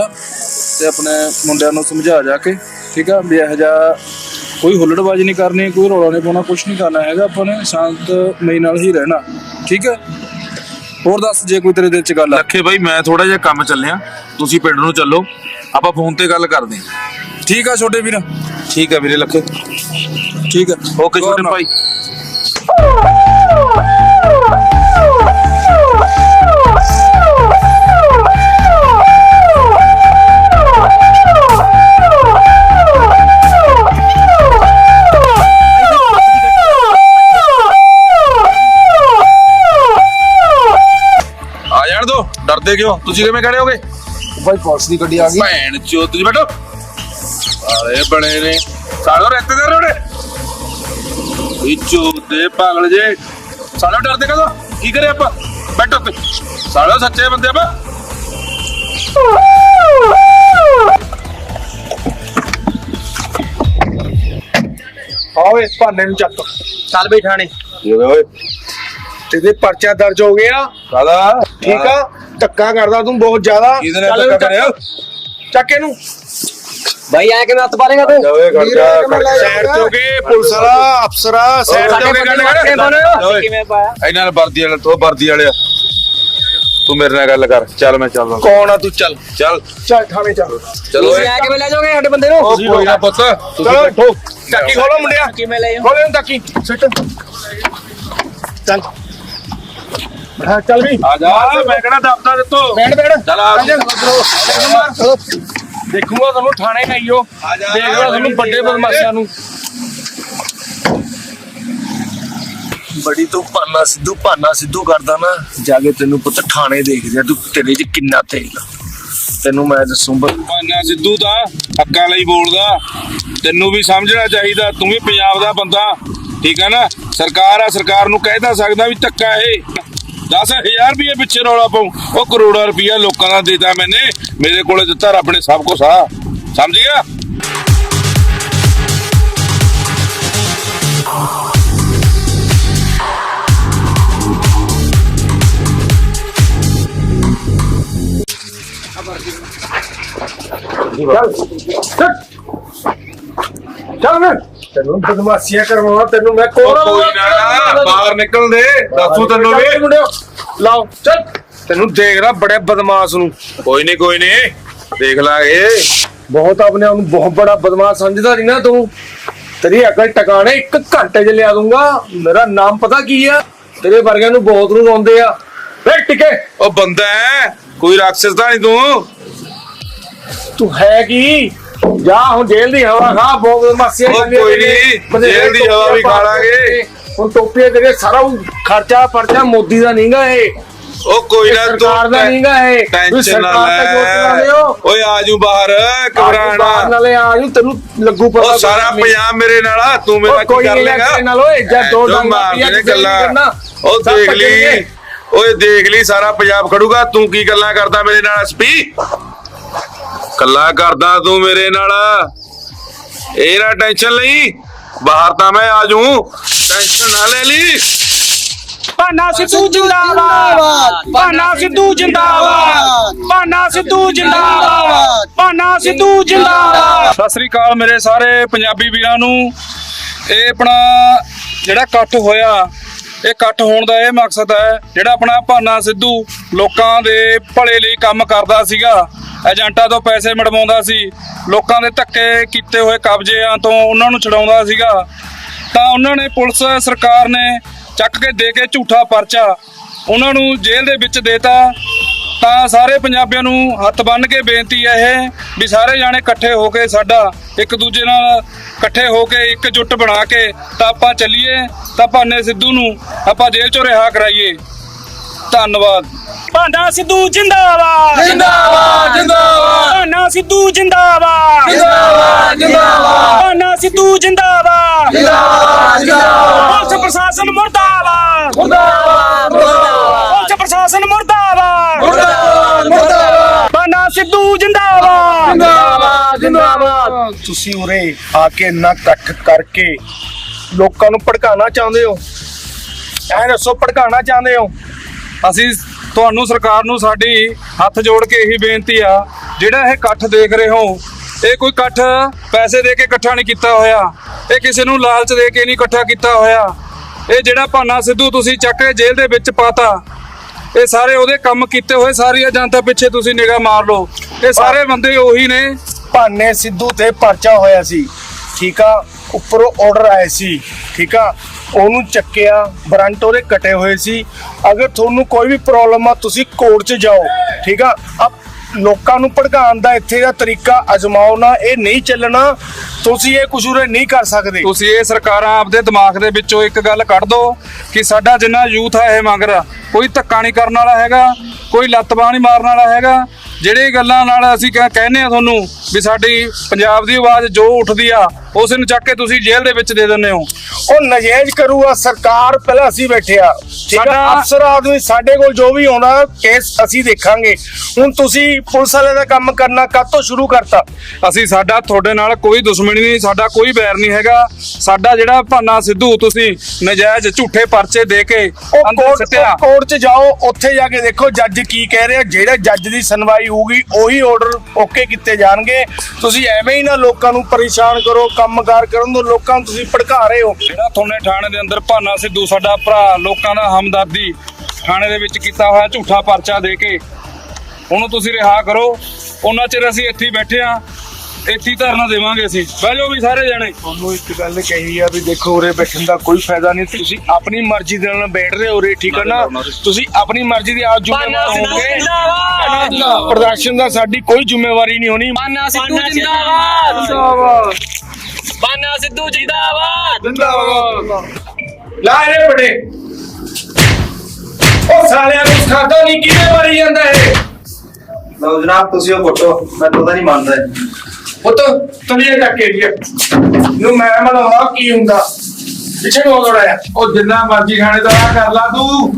ਤੇ ਆਪਣੇ ਮੁੰਡਿਆਂ ਨੂੰ ਸਮਝਾ ਜਾ ਕੇ ਠੀਕ ਆ? ਵੀ ਇਹੋ ਜਿਹਾ ਕੋਈ ਹੁੱਲੜਬਾਜ਼ੀ ਨਹੀਂ ਕਰਨੀ ਕੋਈ ਰੌਲਾ ਨਹੀਂ ਪਾਉਣਾ ਕੁਝ ਨਹੀਂ ਕਰਨਾ ਹੈਗਾ ਆਪਾਂ ਨੇ ਸ਼ਾਂਤ ਮਈ ਨਾਲ ਹੀ ਰਹਿਣਾ ਠੀਕ ਹੈ ਹੋਰ ਦੱਸ ਜੇ ਕੋਈ ਤੇਰੇ ਦਿਲ 'ਚ ਗੱਲ ਆ। ਲੱਖੇ ਬਾਈ ਮੈਂ ਥੋੜਾ ਜਿਹਾ ਕੰਮ ਚੱਲਿਆ ਤੁਸੀਂ ਪਿੰਡ ਨੂੰ ਚੱਲੋ ਆਪਾਂ ਫੋਨ ਤੇ ਗੱਲ ਕਰਦੇ ਹਾਂ। ਠੀਕ ਆ ਛੋਟੇ ਵੀਰ। ਠੀਕ ਆ ਵੀਰੇ ਲੱਖੇ ਠੀਕ ਆ ਓਕੇ ਛੋਟੇ ਭਾਈ ਆ ਜਾਣ ਦੋ ਡਰਦੇ ਕਿਉਂ ਤੁਸੀਂ ਕਿਵੇਂ ਖੜੇ ਹੋਗੇ ਭਾਈ ਪੁਲਿਸ ਦੀ ਗੱਡੀ ਆ ਗਈ ਭੈਣ ਚੋ ਤੁਸੀਂ ਬੈਠੋ ਆਲੇ ਬਣੇ ਨੇ। ਸਾਲੋ ਰਹਿਤੇ ਦੇ ਰੋੜੇ। ਵਿੱਚੋ ਦੇ ਪਾਗਲ ਜੇ। ਸਾਲੋ ਡਰਦੇ ਕਦੋਂ? ਕੀ ਕਰੇ ਆਪਾਂ? ਬੈਠੋ ਤੇ ਸਾਲੋ ਸੱਚੇ ਬੰਦੇ ਆਪਾਂ। ਆਵੇ ਭਾਨੇ ਨੂੰ ਚੱਕ। ਚੱਲ ਬਈ ਠਾਣੇ। ਓਏ? ਤੇਰੇ ਪਰਚਾ ਦਰਜ ਹੋ ਗਿਆ। ਕਾਦਾ ਠੀਕ ਆ? ਧੱਕਾ ਕਰਦਾ ਤੂੰ ਬਹੁਤ ਜ਼ਿਆਦਾ। ਕਿਹਦੇ ਨੇ ਚੱਲ ਧੱਕਾ ਇਹਨੂੰ ਚੱਕ- ਕਰਿਆ? ਚੱਕ ਇਹਨੂੰ। ਭਾਈ ਐ ਕਿਵੇਂ ਹੱਥ ਪਾਲੇਗਾ ਤੂੰ? ਓਏ ਖੜ ਜਾ ਖੜ ਜਾ। ਸਾਈਡ ਤੇ ਕੇ ਪੁਲਿਸ ਵਾਲਾ ਅਫਸਰਾ ਸਾਈਡ ਤੇ ਕੇ ਗੱਲ ਕਰ ਕਿਵੇਂ ਪਾਇਆ? ਇਹਨਾਂ ਨਾਲ ਵਰਦੀ ਵਾਲੇ ਤੋਂ ਵਰਦੀ ਵਾਲਿਆ ਤੂੰ ਮੇਰੇ ਨਾਲ ਗੱਲ ਕਰ। ਚੱਲ ਮੈਂ ਚੱਲਦਾ। ਕੌਣ ਆ ਤੂੰ? ਚੱਲ। ਚੱਲ। ਚੱਲ ਥਾਣੇ ਚੱਲ। ਚਲੋ ਤੁਸੀਂ ਐ ਕਿਵੇਂ ਲੈ ਜਾਓਗੇ ਸਾਡੇ ਬੰਦੇ ਨੂੰ? ਉਹ ਕੋਈ ਨਾ ਪੁੱਤ। ਚਲੋ ਠੋਕ। ਟਾਕੀ ਖੋਲੋ ਮੁੰਡਿਆ। ਕਿਵੇਂ ਲੈ ਜਾਓ? ਖੋਲੋ ਇਹਨੂੰ ਟਾਕੀ ਸਿੱਟ। ਚੱਲ। ਹਾਂ ਚੱਲ ਵੀ। ਆ ਜਾ। ਮੈਂ ਕਿਹੜਾ ਦਬਦਾ ਦਿੱਤੋ ਬੈਠ ਬੈਠ। ਚੱਲ ਆ। ਜਾ। ਚਲੋ। ਦੇਖੂਗਾ ਤੁਹਾਨੂੰ ਥਾਣੇ ਆਈਓ ਦੇਖਦਾ ਤੁਹਾਨੂੰ ਵੱਡੇ ਬਦਮਾਸ਼ਾਂ ਨੂੰ। ਬੜੀ ਤੂੰ ਪਾਨਾ ਸਿੱਧੂ ਪਾਨਾ ਸਿੱਧੂ ਕਰਦਾ ਨਾ ਜਾ ਕੇ ਤੈਨੂੰ ਪੁੱਤ ਥਾਣੇ ਦੇਖਦੇ ਤੂੰ ਤੇਰੇ 'ਚ ਕਿੰਨਾ ਤੇਲ ਆ। ਤੈਨੂੰ ਮੈਂ ਦੱਸੂ ਬ- ਭਾਨਾ ਸਿੱਧੂ ਦਾ ਹੱਕਾਂ ਲਈ ਬੋਲਦਾ। ਤੈਨੂੰ ਵੀ ਸਮਝਣਾ ਚਾਹੀਦਾ ਤੂੰ ਵੀ ਪੰਜਾਬ ਦਾ ਬੰਦਾ। ਠੀਕ ਹੈ ਨਾ? ਸਰਕਾਰ ਆ ਸਰਕਾਰ ਨੂੰ ਕਹਿ ਤਾਂ ਸਕਦਾ ਵੀ ਧੱਕਾ ਇਹ। 10000 ਰੁਪਏ ਪਿੱਛੇ ਰੌਲਾ ਪਾਉ। ਉਹ ਕਰੋੜਾਂ ਰੁਪਇਆ ਲੋਕਾਂ ਦਾ ਦੇਤਾ ਮੈਨੇ। ਮੇਰੇ ਕੋਲੇ ਦਿੱਤਾ, ਰੱਬ ਨੇ ਸਭ ਕੁਝ ਆ। ਸਮਝ ਗਿਆ? ਚੱਲ ਮੈਂ। ਤੈਨੂੰ ਬਦਮਾਸ਼ੀਆਂ ਕਰਵਾਉਣਾ ਤੈਨੂੰ ਮੈਂ ਕੋਲ ਕੋਈ ਨਾ ਬਾਹਰ ਨਿਕਲ ਦੇ ਦੱਸੂ ਤੈਨੂੰ ਵੀ। ਮੁੰਡਿਓ। ਲਾਓ ਚੱਲ। ਤੈਨੂੰ ਦੇਖਦਾ ਬੜੇ ਬਦਮਾਸ਼ ਨੂੰ। ਕੋਈ ਨਹੀਂ ਕੋਈ ਨਹੀਂ ਦੇਖ ਲਾਂਗੇ ਬਹੁਤ ਆਪਣੇ ਆਪ ਨੂੰ ਬਹੁਤ ਬੜਾ ਬਦਮਾਸ਼ ਸਮਝਦਾ ਨਹੀਂ ਨਾ ਤੂੰ। ਤੇਰੀ ਅਕਲ ਟਿਕਾਣੇ ਇੱਕ ਘੰਟੇ 'ਚ ਲਿਆ ਦੂੰਗਾ। ਮੇਰਾ ਨਾਮ ਪਤਾ ਕੀ ਆ? ਤੇਰੇ ਵਰਗਿਆਂ ਨੂੰ ਬਹੁਤ ਨੂੰ ਰੋਂਦੇ ਆ। ਵੇ ਟਿਕੇ। ਉਹ ਬੰਦਾ ਹੈ ਕੋਈ ਰਾਖਸ਼ ਤਾਂ ਨਹੀਂ ਤੂੰ? ਤੂੰ ਹੈ ਕੀ? ਜਾ ਹੁਣ ਜੇਲ੍ਹ ਦੀ ਹਵਾ ਖਾ ਬਹੁਤ ਬਦਮਾਸ਼ੀਆਂ ਉਹ ਕੋਈ ਤੇਰੀਆਂ। ਨੀ, ਬਥੇਰੇ ਜੇਲ੍ਹ ਦੀ ਹਵਾ ਵੀ ਖਾ ਲਾਂਗੇ। ਹੁਣ ਟੋਪੀਆਂ ਤੇਰੇ ਸਾਰਾ ਖਰਚਾ ਪਰਚਾ ਮੋਦੀ ਦਾ ਨਹੀਂਗਾ ਇਹ ਉਹ ਕੋਈ ਨਾ ਤੂੰ ਸਰਕਾਰ ਦਾ ਨਹੀਂਗਾ ਇਹ ਟੈਨਸ਼ਨ ਨਾ ਤੇ ਲਾ ਓਏ ਆਜੂ ਬਾਹਰ ਬਾਹਰ ਘਬਰਾਣਾ ਨਾਲੇ ਆ ਜੂ ਤੈਨੂੰ ਲੱਗੂ ਪਤਾ ਉਹ ਸਾਰਾ। ਪੰਜਾਬ ਮੇਰੇ ਨਾਲ ਆ ਤੂੰ ਮੇਰਾ ਕੀ ਕੋਈ ਕਰ ਨਹੀਂ ਲੇਗਾ ਲੈਣੇ ਨਾਲ ਓਏ ਜਦ ਦੋ ਕਿਸੇ ਨੇ ਗੱਲਾਂ। ਉਹ ਦੇਖ। ਲਈ ਓਏ ਦੇਖ ਲਈ ਸਾਰਾ ਪੰਜਾਬ ਖੜੂਗਾ ਤੂੰ ਕੀ ਗੱਲਾਂ ਕਰਦਾ ਮੇਰੇ ਨਾਲ ਐਸਪੀ ਗੱਲਾਂ ਕਰਦਾ ਤੂੰ ਮੇਰੇ ਨਾਲ। ਇਹ ਨਾ ਟੈਨਸ਼ਨ ਲਈ। ਬਾਹਰ ਤਾਂ ਮੈਂ ਆਜੂ ਟੈਨਸ਼ਨ ਨਾ ਲੈ ਲਈ। ਭਾਨਾ ਸਿੱਧੂ ਜਿੰਦਾਬਾਦ। ਭਾਨਾ ਸਿੱਧੂ ਜਿੰਦਾਬਾਦ। ਭਾਨਾ ਸਿੱਧੂ ਜਿੰਦਾਬਾਦ। ਭਾਨਾ ਸਿੱਧੂ ਜਿੰਦਾਬਾਦ। ਸਤਿ ਸ੍ਰੀ ਅਕਾਲ ਮੇਰੇ ਸਾਰੇ ਪੰਜਾਬੀ ਵੀਰਾਂ ਨੂੰ। ਇਹ ਆਪਣਾ ਜਿਹੜਾ ਇਕੱਠ ਹੋਇਆ ਇਹ ਇਕੱਠ ਹੋਣ ਦਾ ਇਹ ਮਕਸਦ ਹੈ ਜਿਹੜਾ ਆਪਣਾ ਭਾਨਾ ਸਿੱਧੂ ਲੋਕਾਂ ਦੇ ਭਲੇ ਲਈ ਕੰਮ ਕਰਦਾ ਸੀਗਾ। ਏਜੰਟਾਂ ਤੋਂ ਪੈਸੇ ਮੜਵਾਉਂਦਾ ਸੀ, ਲੋਕਾਂ ਦੇ ਧੱਕੇ ਕੀਤੇ ਹੋਏ ਕਬਜ਼ਿਆਂ ਤੋਂ ਉਹਨਾਂ ਨੂੰ ਛਡਾਉਂਦਾ ਸੀਗਾ। ਤਾਂ ਉਹਨਾਂ ਨੇ ਪੁਲਿਸ ਸਰਕਾਰ ਨੇ ਚੱਕ ਕੇ ਦੇ ਕੇ ਝੂਠਾ ਪਰਚਾ ਉਹਨਾਂ ਨੂੰ ਜੇਲ੍ਹ ਦੇ ਵਿੱਚ ਦੇਤਾ। ਤਾਂ ਸਾਰੇ ਪੰਜਾਬੀਆਂ ਨੂੰ ਹੱਥ ਬੰਨ੍ਹ ਕੇ ਬੇਨਤੀ ਹੈ ਇਹ ਵੀ ਸਾਰੇ ਜਾਣੇ ਇਕੱਠੇ ਹੋ ਕੇ ਸਾਡਾ ਇੱਕ ਦੂਜੇ ਨਾਲ ਇਕੱਠੇ ਹੋ ਕੇ ਇੱਕ ਜੁੱਟ ਬਣਾ ਕੇ ਤਾਂ ਆਪਾਂ ਚੱਲੀਏ, ਤਾਂ ਭਾਨੇ ਸਿੱਧੂ ਨੂੰ ਆਪਾਂ ਜੇਲ੍ਹ ਚੋਂ ਰਿਹਾ ਕਰਾਈਏ। ਧੰਨਵਾਦ। ਭਾਨਾ ਸਿੱਧੂ ਜਿੰਦਾਬਾਦ। ਜਿੰਦਾਬਾਦ ਜਿੰਦਾਬਾਦ। ਭਾਨਾ ਸਿੱਧੂ ਜਿੰਦਾਬਾਦ। ਜਿੰਦਾਬਾਦ ਜਿੰਦਾਬਾਦ। ਭਾਨਾ ਸਿੱਧੂ ਜਿੰਦਾਬਾਦ। ਜਿੰਦਾਬਾਦ ਜਿੰਦਾਬਾਦ। ਪੁਲਿਸ ਪ੍ਰਸ਼ਾਸਨ ਮੁਰਦਾਬਾਦ। ਮੁਰਦਾਬਾਦ ਪੁਲਿਸ ਪ੍ਰਸ਼ਾਸਨ ਮੁਰਦਾਬਾਦ। ਮੁਰਦਾਬਾਦ ਮੁਰਦਾਬਾਦ। ਭਾਨਾ ਸਿੱਧੂ ਜਿੰਦਾਬਾਦ। ਜਿੰਦਾਬਾਦ ਜਿੰਦਾਬਾਦ। ਤੁਸੀਂ ਉਰੇ ਆ ਕੇ ਇੰਨਾ ਇਕੱਠ ਕਰਕੇ ਲੋਕਾਂ ਨੂੰ ਭੜਕਾਉਣਾ ਚਾਹੁੰਦੇ ਹੋ? ਐ ਦੱਸੋ ਭੜਕਾਉਣਾ ਚਾਹੁੰਦੇ ਹੋ? ਅਸੀਂ ਤੁਹਾਨੂੰ ਸਰਕਾਰ ਨੂੰ ਸਾਡੀ ਹੱਥ ਜੋੜ ਕੇ ਇਹੀ ਬੇਨਤੀ ਆ ਜਿਹੜਾ ਇਹ ਇਕੱਠ ਦੇਖ ਰਹੇ ਹੋ ਇਹ ਕੋਈ ਇਕੱਠ ਪੈਸੇ ਦੇ ਕੇ ਇਕੱਠਾ ਨਹੀਂ ਕੀਤਾ ਹੋਇਆ ਇਹ ਕਿਸੇ ਨੂੰ ਲਾਲਚ ਦੇ ਕੇ ਨਹੀਂ ਇਕੱਠਾ ਕੀਤਾ ਹੋਇਆ। ਇਹ ਜਿਹੜਾ ਭਾਨਾ ਸਿੱਧੂ ਤੁਸੀਂ ਚੱਕ ਕੇ ਜੇਲ੍ਹ ਦੇ ਵਿੱਚ ਪਾਤਾ ਇਹ ਸਾਰੇ ਉਹਦੇ ਕੰਮ ਕੀਤੇ ਹੋਏ ਸਾਰੀਆਂ ਜਨਤਾ ਪਿੱਛੇ ਤੁਸੀਂ ਨਿਗਾਹ ਮਾਰ ਲਓ। ਇਹ ਸਾਰੇ ਬੰਦੇ ਉਹੀ ਨੇ। ਭਾਨੇ ਸਿੱਧੂ ਤੇ ਪਰਚਾ ਹੋਇਆ ਸੀ ਠੀਕ ਆ? ਉੱਪਰੋਂ ਆਰਡਰ ਆਏ ਸੀ ਠੀਕ ਆ? ਉਹਨੂੰ ਚੱਕਿਆ, ਬਰੰਟ ਉਹਦੇ ਕਟੇ ਹੋਏ ਸੀ। ਅਗਰ ਤੁਹਾਨੂੰ ਕੋਈ ਵੀ ਪ੍ਰੋਬਲਮ ਆ, ਤੁਸੀਂ ਕੋਰਟ 'ਚ ਜਾਓ, ਠੀਕ ਆ? ਅਬ ਲੋਕਾਂ ਨੂੰ ਭੜਕਾਉਣ ਦਾ ਇੱਥੇ ਦਾ ਤਰੀਕਾ ਅਜਮਾਓ ਨਾ ਇਹ ਨਹੀਂ ਚੱਲਣਾ। ਤੁਸੀਂ ਇਹ ਕੁਝ ਉਰੇ ਨਹੀਂ ਕਰ ਸਕਦੇ। ਤੁਸੀਂ ਇਹ ਸਰਕਾਰਾਂ ਆਪਦੇ ਦਿਮਾਗ ਦੇ ਵਿੱਚੋਂ ਇੱਕ ਗੱਲ ਕੱਢ ਦਿਓ ਕਿ ਸਾਡਾ ਜਿੰਨਾ ਯੂਥ ਆ ਇਹ ਮੰਗ ਕੋਈ ਧੱਕਾ ਨਹੀਂ ਕਰਨ ਵਾਲਾ ਹੈਗਾ, ਕੋਈ ਲੱਤ ਬਾਹ ਨਹੀਂ ਮਾਰਨ ਵਾਲਾ ਹੈਗਾ। ਜਿਹੜੇ ਗੱਲਾਂ ਨਾਲ ਅਸੀਂ ਕਹਿ- ਕਹਿੰਦੇ ਆ ਤੁਹਾਨੂੰ ਵੀ ਸਾਡੀ ਪੰਜਾਬ ਦੀ ਆਵਾਜ਼ ਜੋ ਉੱਠਦੀ ਆ ਉਸ ਨੂੰ ਚੱਕ ਕੇ ਤੁਸੀਂ ਜੇਲ੍ਹ ਦੇ ਵਿੱਚ ਦੇ ਦਿੰਦੇ ਹੋ। ਉਹ ਨਜਾਇਜ਼ ਕਰੂਗਾ ਸਰਕਾਰ ਪਹਿਲਾਂ ਅਸੀਂ ਬੈਠੇ ਆ। ਆ। ਸਾਡਾ- ਅਫਸਰ ਆਦਮੀ ਸਾਡੇ ਕੋਲ ਜੋ ਵੀ ਆਉਂਦਾ ਕੇਸ ਅਸੀਂ ਦੇਖਾਂਗੇ। ਹੁਣ ਤੁਸੀਂ ਪੁਲਿਸ ਵਾਲੇ ਦਾ ਕੰਮ ਕਰਨਾ ਕਾਤੋਂ ਸ਼ੁਰੂ ਕਰਤਾ? ਅਸੀਂ ਸਾਡਾ ਤੁਹਾਡੇ ਨਾਲ ਕੋਈ ਦੁਸ਼ਮਣੀ ਨਹੀਂ ਸਾਡਾ ਕੋਈ ਬੈਰ ਨਹੀਂ ਹੈਗਾ। ਸਾਡਾ ਜਿਹੜਾ ਭਾਨਾ ਸਿੱਧੂ ਤੁਸੀਂ ਨਜਾਇਜ਼ ਝੂਠੇ ਪਰਚੇ ਦੇ ਕੇ ਅੰਦਰ ਸਿੱਟਿਆ। ਕੋਰਟ 'ਚ ਜਾਓ ਉੱਥੇ ਜਾ ਕੇ ਦੇਖੋ ਜੱਜ ਕੀ ਕਹਿ ਰਿਹਾ ਜਿਹੜੇ ਜੱਜ ਦੀ ਸੁਣਵਾਈ ਹੋਊਗੀ ਉਹੀ ਆਰਡਰ ਓਕੇ ਕੀਤੇ ਜਾਣਗੇ। ਤੁਸੀਂ ਐਵੇਂ ਹੀ ਨਾ ਲੋਕਾਂ ਨੂੰ ਪਰੇਸ਼ਾਨ ਕਰੋ, ਕੰਮਕਾਰ ਕਰਨ ਤੋਂ ਲੋਕਾਂ ਨੂੰ ਤੁਸੀਂ ਭੜਕਾ ਰਹੇ ਹੋ। ਜਿਹੜਾ ਤੁਹਾਡੇ ਥਾਣੇ ਦੇ ਅੰਦਰ ਭਾਨਾ ਸਿੱਧੂ, ਸਾਡਾ ਭਰਾ, ਲੋਕਾਂ ਦਾ ਹਮਦਰਦੀ, ਥਾਣੇ ਦੇ ਵਿੱਚ ਕੀਤਾ ਹੋਇਆ ਝੂਠਾ ਪਰਚਾ ਦੇ ਕੇ, ਉਹਨੂੰ ਤੁਸੀਂ ਰਿਹਾ ਕਰੋ। ਉਹਨਾਂ ਚਿਰ ਅਸੀਂ ਇੱਥੇ ਬੈਠੇ ਆ ਇੱਥੇ ਹੀ ਧਰਨਾ ਦੇਵਾਂਗੇ ਅਸੀਂ। ਬਹਿ ਜਾਓ ਵੀ ਸਾਰੇ ਜਣੇ। ਤੁਹਾਨੂੰ ਇੱਕ ਗੱਲ ਕਹੀ ਆ ਵੀ ਦੇਖੋ ਉਰੇ ਬੈਠਣ ਦਾ ਕੋਈ ਫਾਇਦਾ ਨਹੀਂ। ਤੁਸੀਂ ਆਪਣੀ ਮਰਜ਼ੀ ਦੇ ਨਾਲ ਬੈਠ ਰਹੇ ਹੋ ਉਰੇ ਠੀਕ ਹੈ ਨਾ? ਤੁਸੀਂ। ਆਪਣੀ ਮਰਜ਼ੀ ਦੀ ਆਪ ਜ਼ਿੰਮੇਵਾਰ ਹੋਵੋਗੇ। ਪ੍ਰਦਰਸ਼ਨ ਦਾ ਸਾਡੀ ਕੋਈ ਜ਼ਿੰਮੇਵਾਰੀ ਨਹੀਂ ਹੋਣੀ। ਭਾਨਾ ਸਿੱਧੂ ਜਿੰਦਾਬਾਦ। ਸਿੱਧੂ ਜਿੰਦਾਬਾਦ। ਲਾ ਇਹਨੇ ਬੜੇ। ਉਹ ਸਾਲਿਆਂ ਨੂੰ ਖਾਦਾ ਨਹੀਂ ਕਿਵੇਂ ਮਾਰੀ ਜਾਂਦਾ ਇਹ? ਲਓ ਜਨਾਬ ਤੁਸੀਂ ਉਹ ਫੋਟੋ ਮੈਂ ਤਾਂ ਨਹੀਂ ਮੰਨਦਾ। ਪੁੱਤ ਤਲੀਏ ਤੱਕ ਏਰੀਆ ਨੂੰ ਮੈਂ ਮਨਾਵਾ ਕੀ ਹੁੰਦਾ? ਪਿੱਛੇ ਨੂੰ ਦੌੜਾਇਆ ਉਹ ਜਿੰਨਾ ਮਰਜ਼ੀ ਖਾਣੇ ਦਾ ਕਰ ਲਾ ਤੂੰ।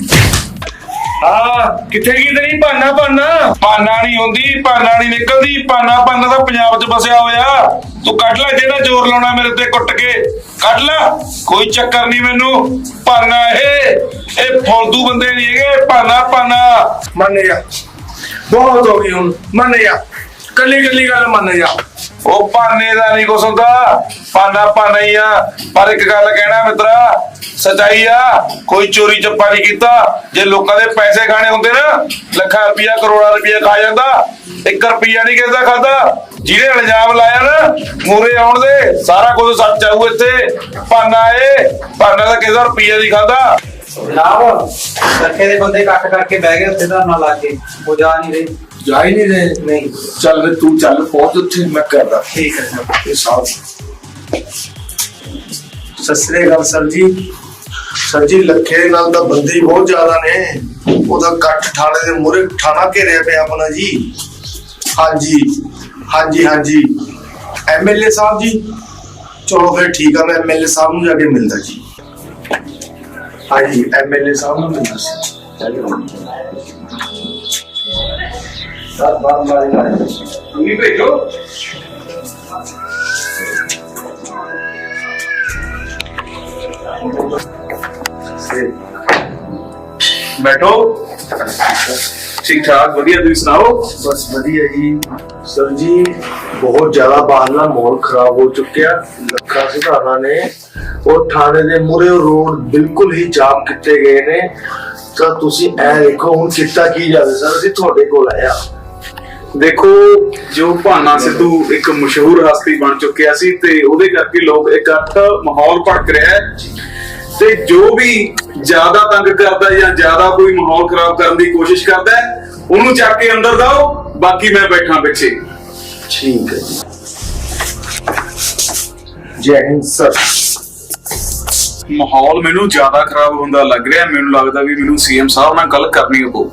ਹਾਂ ਕਿੱਥੇ ਕੀ ਤੇਰੀ? ਬਹਾਨਾ ਬਹਾਨਾ ਪਾਨਾ ਨਹੀਂ ਹੁੰਦੀ ਪਾਨਾ ਨਹੀਂ ਨਿਕਲਦੀ। ਪਾਨਾ ਪਾਨਾ ਤਾਂ ਪੰਜਾਬ 'ਚ ਬਸਿਆ ਹੋਇਆ। ਤੂੰ ਕੱਢ ਲੈ ਜਿਹੜਾ ਜ਼ੋਰ ਲਾਉਣਾ ਮੇਰੇ ਤੇ ਕੁੱਟ ਕੇ। ਕੱਢ ਲੈ। ਕੋਈ ਚੱਕਰ ਨਹੀਂ ਮੈਨੂੰ। ਪਾਨਾ ਇਹ ਇਹ ਫੌਲਤੂ ਬੰਦੇ ਨਹੀਂ ਹੈਗੇ। ਪਾਨਾ ਪਾਨਾ ਮੰਨ ਜਾ। ਬਹੁਤ ਹੋ ਗਈ ਹੁਣ। ਮੰਨ ਜਾ। ਕੱਲੀ ਕੱਲੀ ਗੱਲ ਮੰਨ ਜਾ। ਉਹ ਪਾਨੇ ਦਾ ਨਹੀਂ ਕੁਛ ਹੁੰਦਾ। ਪਾਨਾ ਪਾਨਾ ਹੀ ਆ। ਪਰ ਇੱਕ ਗੱਲ ਕਹਿਣਾ ਮਿੱਤਰਾ, ਸਚਾਈ ਆ, ਕੋਈ ਚੋਰੀ ਚੱਪਾ ਨਹੀਂ ਕੀਤਾ। ਜੇ ਲੋਕਾਂ ਦੇ ਪੈਸੇ ਖਾਣੇ ਹੁੰਦੇ ਨਾ, ਲੱਖਾਂ ਰੁਪਇਆ ਕਰੋੜਾਂ ਰੁਪਇਆ ਖਾ ਜਾਂਦਾ। 1 ਰੁਪਇਆ ਨਹੀਂ ਕਿਸੇ ਦਾ ਖਾਦਾ ਜਿਹਨੇ ਇਲਜ਼ਾਮ ਲਾਇਆ ਨਾ ਮੂਰੇ ਆਉਣ ਦੇ, ਸਾਰਾ ਕੁਝ ਸੱਚ ਆਊ ਇੱਥੇ। ਭਾਨਾ ਏ, ਭਾਨਾ ਦਾ ਕਿਸੇ ਦਾ ਰੁਪਇਆ ਨਹੀਂ ਖਾਦਾ ਜਨਾਬ ਲੱਖੇ ਦੇ ਬੰਦੇ ਕੱਟ ਕਰਕੇ ਬਹਿ ਗਏ, ਉੱਥੇ ਧਰਨਾ ਲਾ ਕੇ। ਉਹ ਜਾ ਨਹੀਂ ਰਹੇ। ਜਾ ਹੀ ਨਹੀਂ ਰਹੇ। ਨਹੀਂ। ਚੱਲ ਵੇ ਤੂੰ ਚੱਲ ਪਹੁੰਚ ਉੱਥੇ ਮੈਂ ਕਰਦਾ। ਠੀਕ ਹੈ ਸਰ। ਇਹ ਸਾਹ ਸਤਿ ਸ੍ਰੀ ਅਕਾਲ ਸਰ ਜੀ। ਸਰ ਜੀ ਲੱਖੇ ਨਾਲ ਤਾਂ ਬੰਦੇ ਹੀ ਬਹੁਤ ਜ਼ਿਆਦਾ ਨੇ। ਉਹਦਾ ਕੱਟ ਥਾਣੇ ਦੇ ਮੂਹਰੇ ਥਾਣਾ ਘੇਰਿਆ ਪਿਆ ਆਪਣਾ ਜੀ। ਹਾਂਜੀ ਹਾਂਜੀ ਹਾਂਜੀ। ਐਮਐਲਏ ਸਾਹਿਬ ਜੀ। ਚਲੋ ਫਿਰ ਠੀਕ ਆ ਮੈਂ ਐਮਐਲਏ ਸਾਹਿਬ ਨੂੰ ਜਾ ਕੇ ਮਿਲਦਾ ਜੀ। ਹਾਂਜੀ ਐਮਐਲਏ ਸਾਹਿਬ ਨੂੰ ਮਿਲਦਾ ਸੀ। ਸਰ ਬਾਹਰ ਮਾਰੇ ਮਾਰੇ ਤੁਸੀਂ ਭੇਜੋ। ਬੈਠੋ। ਠੀਕ ਠਾਕ, ਵਧੀਆ, ਤੁਸੀਂ ਸੁਣਾਓ? ਬਸ ਵਧੀਆ ਜੀ। ਸਰ ਜੀ, ਬਹੁਤ ਜ਼ਿਆਦਾ ਬਾਹਰਲਾ ਮਾਹੌਲ ਖਰਾਬ ਹੋ ਚੁੱਕਿਆ। ਲੱਖਾਂ ਸੁਧਾਰਾ ਨੇ। ਉਹ ਥਾਣੇ ਦੇ ਮੂਹਰੇ ਰੋਡ ਬਿਲਕੁਲ ਹੀ ਜਾਮ ਕੀਤੇ ਗਏ ਨੇ। ਤਾਂ ਤੁਸੀਂ ਇਹ ਦੇਖੋ, ਹੁਣ ਕੀਤਾ ਕੀ ਜਾਵੇ? ਸਰ, ਅਸੀਂ ਤੁਹਾਡੇ ਕੋਲ ਆਇਆ ਦੇਖੋ ਜੋ ਭਾਨਾ ਸਿੱਧੂ ਇੱਕ ਮਸ਼ਹੂਰ ਹਸਤੀ ਬਣ ਚੁੱਕਿਆ ਸੀ ਤੇ ਉਹਦੇ ਕਰਕੇ ਲੋਕ ਇਕੱਠ ਮਾਹੌਲ ਭੜਕ ਰਿਹਾ ਹੈ। ਤੇ ਜੋ ਵੀ ਜ਼ਿਆਦਾ ਤੰਗ ਕਰਦਾ ਜਾਂ ਜ਼ਿਆਦਾ ਕੋਈ ਮਾਹੌਲ ਖਰਾਬ ਕਰਨ ਦੀ ਕੋਸ਼ਿਸ਼ ਕਰਦਾ ਹੈ ਉਹਨੂੰ ਚੱਕ ਕੇ ਅੰਦਰ ਦਾਓ ਬਾਕੀ ਮੈਂ ਬੈਠਾ ਪਿੱਛੇ। ਠੀਕ ਹੈ ਜੀ। ਹਿੰਦ ਸਰ। ਮਾਹੌਲ ਮੈਨੂੰ ਜ਼ਿਆਦਾ ਖਰਾਬ ਹੁੰਦਾ ਲੱਗ ਰਿਹਾ ਮੈਨੂੰ ਲੱਗਦਾ ਵੀ ਮੈਨੂੰ ਸੀਐਮ ਸਾਹਿਬ ਨਾਲ ਗੱਲ ਕਰਨੀ ਪਊ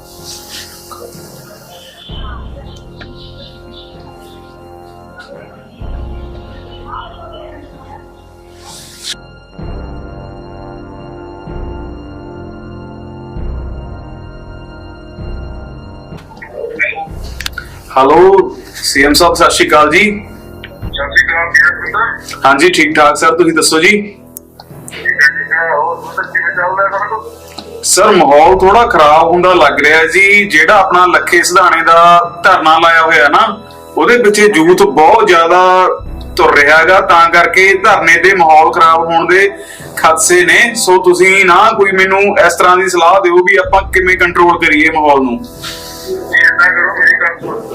ਹੈਲੋ ਸੀਐਮ ਸਾਹਿਬ ਸਤਿ ਸ਼੍ਰੀ ਅਕਾਲ ਜੀ। ਹਾਂਜੀ ਠੀਕ ਠਾਕ ਸਰ ਤੁਸੀਂ ਦੱਸੋ ਜੀ? ਸਰ ਮਾਹੌਲ ਥੋੜਾ ਖਰਾਬ ਹੁੰਦਾ ਲੱਗ ਰਿਹਾ ਜੀ ਜਿਹੜਾ ਆਪਣਾ ਲੱਖੇ ਸਿਧਾਣੇ ਦਾ ਧਰਨਾ ਲਾਇਆ ਹੋਇਆ ਨਾ ਉਹਦੇ ਪਿੱਛੇ ਯੂਥ ਬਹੁਤ ਜ਼ਿਆਦਾ ਤੁਰ ਰਿਹਾ ਹੈਗਾ ਤਾਂ ਕਰਕੇ ਧਰਨੇ ਦੇ ਮਾਹੌਲ ਖਰਾਬ ਹੋਣ ਦੇ ਖਦਸ਼ੇ ਨੇ। ਸੋ ਤੁਸੀਂ ਨਾ ਕੋਈ ਮੈਨੂੰ ਇਸ ਤਰ੍ਹਾਂ ਦੀ ਸਲਾਹ ਦਿਓ ਵੀ ਆਪਾਂ ਕਿਵੇਂ ਕੰਟਰੋਲ ਕਰੀਏ ਮਾਹੌਲ ਨੂੰ।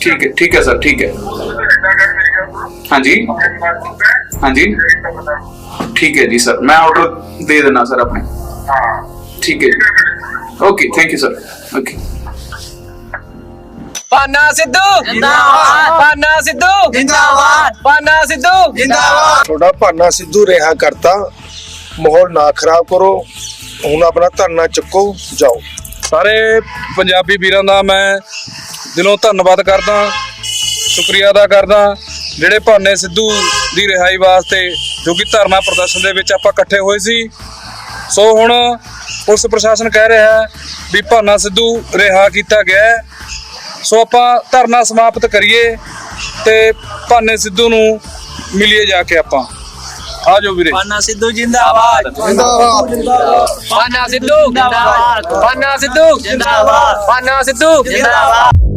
ਠੀਕ ਹੈ ਠੀਕ ਹੈ ਸਰ ਠੀਕ ਹੈ ਹਾਂਜੀ ਹਾਂਜੀ ਠੀਕ ਹੈ ਜੀ ਸਰ ਮੈਂ ਆਰਡਰ ਦੇ ਦੇਣਾ ਸਰ ਆਪਣੇ ਠੀਕ ਹੈ ਜੀ okay thank you sir okay Pana Sidhu ਜਿੰਦਾਬਾਦ ਪਾਨਾ ਸਿੱਧੂ ਜਿੰਦਾਬਾਦ ਪਾਨਾ ਸਿੱਧੂ ਜਿੰਦਾਬਾਦ ਤੁਹਾਡਾ ਭਾਨਾ ਸਿੱਧੂ ਰਿਹਾ ਕਰਤਾ। ਮਾਹੌਲ ਨਾ ਖਰਾਬ ਕਰੋ। ਹੁਣ ਆਪਣਾ ਧਰਨਾ ਚੱਕੋ, ਜਾਓ। ਸਾਰੇ ਪੰਜਾਬੀ ਵੀਰਾਂ ਦਾ ਮੈਂ ਦਿਲੋਂ ਧੰਨਵਾਦ ਕਰਦਾ, ਸ਼ੁਕਰੀਆ ਅਦਾ ਕਰਦਾ। ਜਿਹੜੇ ਭਾਨੇ ਸਿੱਧੂ ਦੀ ਰਿਹਾਈ ਵਾਸਤੇ, ਜੋ ਕਿ ਧਰਨਾ ਪ੍ਰਦਰਸ਼ਨ ਦੇ ਵਿੱਚ ਆਪਾਂ ਇਕੱਠੇ ਹੋਏ ਸੀ। ਸੋ ਹੁਣ ਪੁਲਿਸ ਪ੍ਰਸ਼ਾਸਨ ਕਹਿ ਰਿਹਾ ਹੈ ਵੀ ਭਾਨਾ ਸਿੱਧੂ ਰਿਹਾ ਕੀਤਾ ਗਿਆ ਹੈ। ਸੋ ਆਪਾਂ ਧਰਨਾ ਸਮਾਪਤ ਕਰੀਏ ਤੇ ਭਾਨੇ ਸਿੱਧੂ ਨੂੰ ਮਿਲੀਏ ਜਾ ਕੇ ਆਪਾਂ। ਆ ਜਾਓ ਵੀਰੇ। ਪਾਨਾ ਸਿੱਧੂ ਜਿੰਦਾਬਾਦ। ਪਾਨਾ ਸਿੱਧੂ ਜਿੰਦਾਬਾਦ। ਪਾਨਾ ਸਿੱਧੂ। ਜਿੰਦਾਬਾਦ। ਪਾਨਾ ਸਿੱਧੂ। ਜਿੰਦਾਬਾਦ।